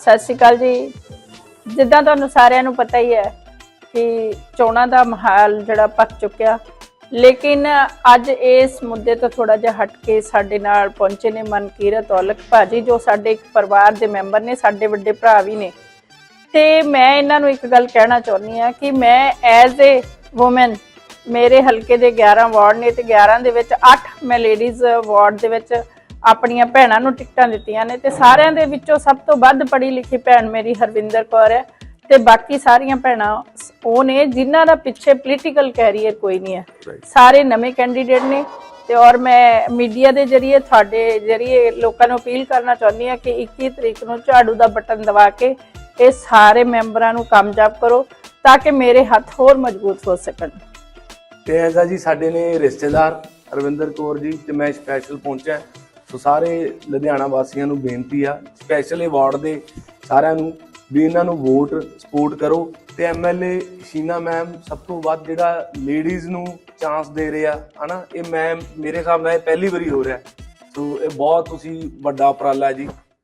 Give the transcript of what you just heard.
ਸਤਿ ਸ਼੍ਰੀ ਅਕਾਲ ਜੀ। ਜਿੱਦਾਂ ਤੁਹਾਨੂੰ ਸਾਰਿਆਂ ਨੂੰ ਪਤਾ ਹੀ ਹੈ ਕਿ ਚੋਣਾਂ ਦਾ ਮਾਹੌਲ ਜਿਹੜਾ ਪੱਕ ਚੁੱਕਿਆ। ਲੇਕਿਨ ਅੱਜ ਇਸ ਮੁੱਦੇ ਤੋਂ ਥੋੜਾ ਜਿਹਾ ਹਟ ਕੇ ਸਾਡੇ ਨਾਲ ਪਹੁੰਚੇ ਨੇ ਮਨਕੀਰਤ ਔਲਖ ਭਾਜੀ, ਜੋ ਸਾਡੇ ਇੱਕ ਪਰਿਵਾਰ ਦੇ ਮੈਂਬਰ ਨੇ, ਸਾਡੇ ਵੱਡੇ ਭਰਾ ਵੀ ਨੇ। ਤੇ ਮੈਂ ਇਹਨਾਂ ਨੂੰ ਇੱਕ ਗੱਲ ਕਹਿਣਾ ਚਾਹੁੰਦੀ ਆ ਕਿ ਮੈਂ ਐਜ਼ ਅ ਔਮਨ ਮੇਰੇ ਹਲਕੇ ਦੇ 11 ਵਾਰਡ ਨੇ ਤੇ 11 ਦੇ ਵਿੱਚ 8 ਮੈਂ ਲੇਡੀਜ਼ ਵਾਰਡ ਦੇ ਵਿੱਚ ਆਪਣੀਆਂ ਭੈਣਾਂ ਨੂੰ ਟਿਕਟਾਂ ਦਿੱਤੀਆਂ ਨੇ ਤੇ ਸਾਰਿਆਂ ਦੇ ਵਿੱਚੋਂ ਸਭ ਤੋਂ ਵੱਧ ਪੜ੍ਹੀ ਲਿਖੀ ਭੈਣ ਮੇਰੀ ਹਰਵਿੰਦਰ ਕੌਰ ਹੈ ਤੇ ਬਾਕੀ ਸਾਰੀਆਂ ਭੈਣਾਂ ਉਹ ਨੇ ਜਿਨ੍ਹਾਂ ਦਾ ਪਿੱਛੇ ਪੋਲੀਟੀਕਲ ਕੈਰੀਅਰ ਕੋਈ ਨਹੀਂ ਹੈ। ਸਾਰੇ ਨਵੇਂ ਕੈਂਡੀਡੇਟ ਨੇ ਤੇ ਔਰ ਮੈਂ ਮੀਡੀਆ ਦੇ ਜਰੀਏ ਤੁਹਾਡੇ ਜਰੀਏ ਲੋਕਾਂ ਨੂੰ ਅਪੀਲ ਕਰਨਾ ਚਾਹੁੰਦੀ ਹਾਂ ਕਿ 21 ਤਰੀਕ ਨੂੰ ਝਾੜੂ ਦਾ ਬਟਨ ਦਬਾ ਕੇ ਇਹ ਸਾਰੇ ਮੈਂਬਰਾਂ ਨੂੰ ਕਾਮਯਾਬ ਕਰੋ ਤਾਂ ਕਿ ਮੇਰੇ ਹੱਥ ਹੋਰ ਮਜ਼ਬੂਤ ਹੋ ਸਕਣ। ਤੇ ਐਸਾ ਜੀ ਸਾਡੇ ਨੇ ਰਿਸ਼ਤੇਦਾਰ ਅਰਵਿੰਦਰ ਕੌਰ ਜੀ ਤੇ ਮੈਂ ਸਪੈਸ਼ਲ ਪਹੁੰਚਿਆ। ਸੋ ਸਾਰੇ ਲੁਧਿਆਣਾ ਵਾਸੀਆਂ ਨੂੰ ਬੇਨਤੀ ਆ ਸਪੈਸ਼ਲ ਅਵਾਰਡ ਦੇ ਸਾਰਿਆਂ ਨੂੰ ਵੀ ਇਹਨਾਂ ਨੂੰ ਵੋਟ ਸਪੋਰਟ ਕਰੋ ਤੇ ਐਮਐਲਏ ਸ਼ੀਨਾ ਮੈਮ ਸਭ ਤੋਂ ਵੱਧ ਜਿਹੜਾ ਲੇਡੀਜ਼ ਨੂੰ ਚਾਂਸ ਦੇ ਰਿਹਾ ਹਨਾ? ਇਹ ਮੈਮ ਮੇਰੇ ਹਿਸਾਬ ਨਾਲ ਇਹ ਪਹਿਲੀ ਵਾਰੀ ਹੋ ਰਿਹਾ। ਸੋ ਇਹ ਬਹੁਤ ਤੁਸੀਂ ਵੱਡਾ ਉਪਰਾਲਾ ਜੀ।